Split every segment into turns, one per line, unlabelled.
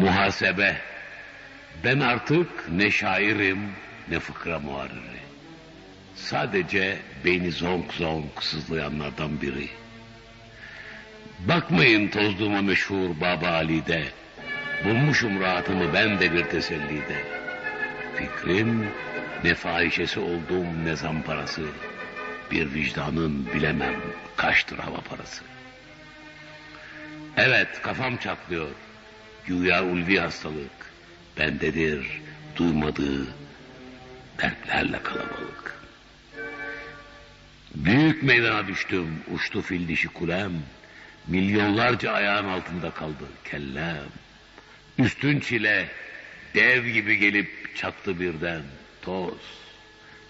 Muhasebe. Ben artık ne şairim ne fıkra muharriri. Sadece beni zonk zonk sızlayanlardan biri. Bakmayın tozluğuma meşhur Baba Ali'de. Bulmuşum rahatımı ben de bir tesellide. Fikrim ne fahişesi olduğum ne zamparası. Bir vicdanın bilemem kaçtır hava parası. Evet kafam çatlıyor. Güya ulvi hastalık. Bendedir duymadığı dertlerle kalabalık. Büyük meydana düştüm uçtu fil dişi kulem. Milyonlarca ayağın altında kaldı kellem. Üstün çile dev gibi gelip çattı birden toz.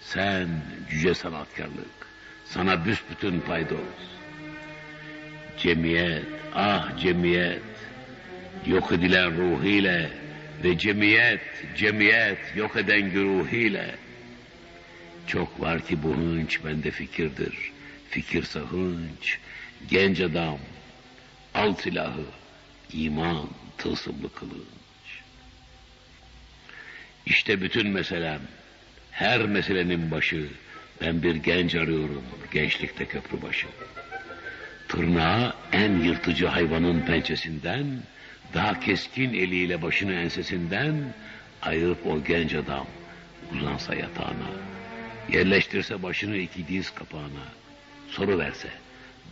Sen yüce sanatkarlık sana büsbütün paydoz. Cemiyet ah cemiyet yok edilen ruhiyle ve cemiyet cemiyet yok eden güruhiyle. Çok var ki bu hınç bende fikirdir. Fikirse hınç, genç adam, al silahı, iman, tılsımlı kılınç. İşte bütün meselem, her meselenin başı, ben bir genç arıyorum, gençlikte köprü başı. Tırnağı en yırtıcı hayvanın pençesinden, daha keskin eliyle başını ensesinden ayırıp o genç adam uzansa yatağına, yerleştirse başını iki diz kapağına, soru verse,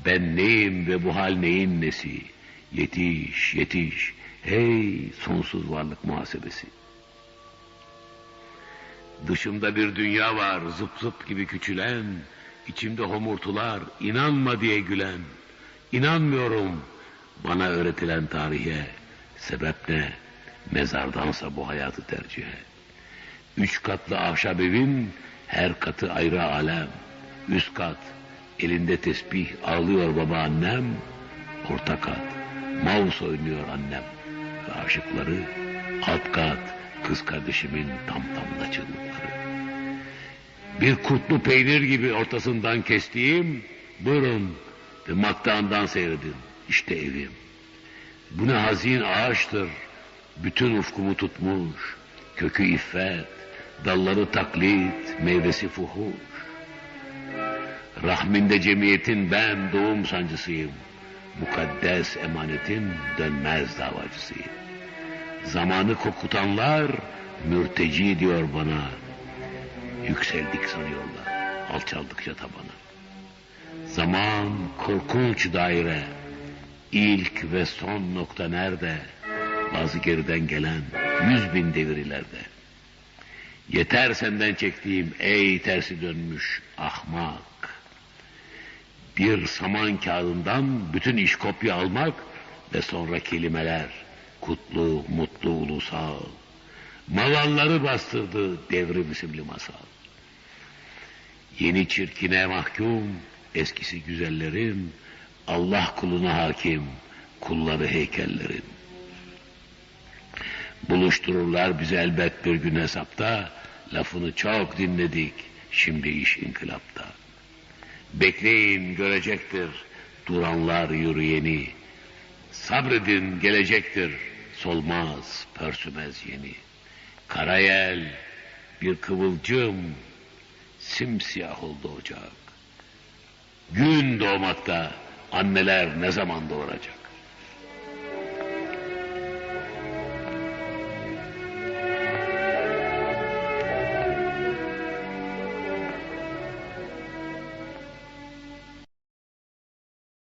ben neyim ve bu hal neyin nesi? Yetiş, yetiş, hey sonsuz varlık muhasebesi. Dışımda bir dünya var zıp zıp gibi küçülen, içimde homurtular, inanma diye gülen. İnanmıyorum bana öğretilen tarihe, sebep ne? Mezardansa bu hayatı tercihe. Üç katlı ahşap evin her katı ayrı alem. Üst kat elinde tesbih ağlıyor babaannem. Orta kat mouse oynuyor annem. Ve aşıkları alt kat kız kardeşimin tam tamına çığlıkları. Bir kurtlu peynir gibi ortasından kestiğim buyurun ve maktağından seyredin. İşte evim. Bu ne hazin ağaçtır. Bütün ufkumu tutmuş. Kökü iffet, dalları taklit, meyvesi fuhuş. Rahminde cemiyetin ben doğum sancısıyım. Mukaddes emanetin dönmez davacısıyım. Zamanı kokutanlar mürteci diyor bana. Yükseldik sanıyorlar, alçaldıkça tabana. Zaman korkunç daire. İlk ve son nokta nerede? Bazı geriden gelen yüz bin devir ileride. Yeter senden çektiğim ey tersi dönmüş ahmak. Bir saman kağıdından bütün iş kopya almak ve sonra kelimeler kutlu, mutlu, ulusal. Malalları bastırdı devrim isimli masal. Yeni çirkine mahkum, eskisi güzellerin, Allah kuluna hakim, kulları heykellerin. Buluştururlar bizi elbet bir gün hesapta, lafını çok dinledik, şimdi iş inkılapta. Bekleyin görecektir, duranlar yürüyeni. Sabredin gelecektir, solmaz, pörsümez yeni. Karayel, bir kıvılcım, simsiyah oldu ocak. Gün doğmakta, anneler ne zaman doğuracak?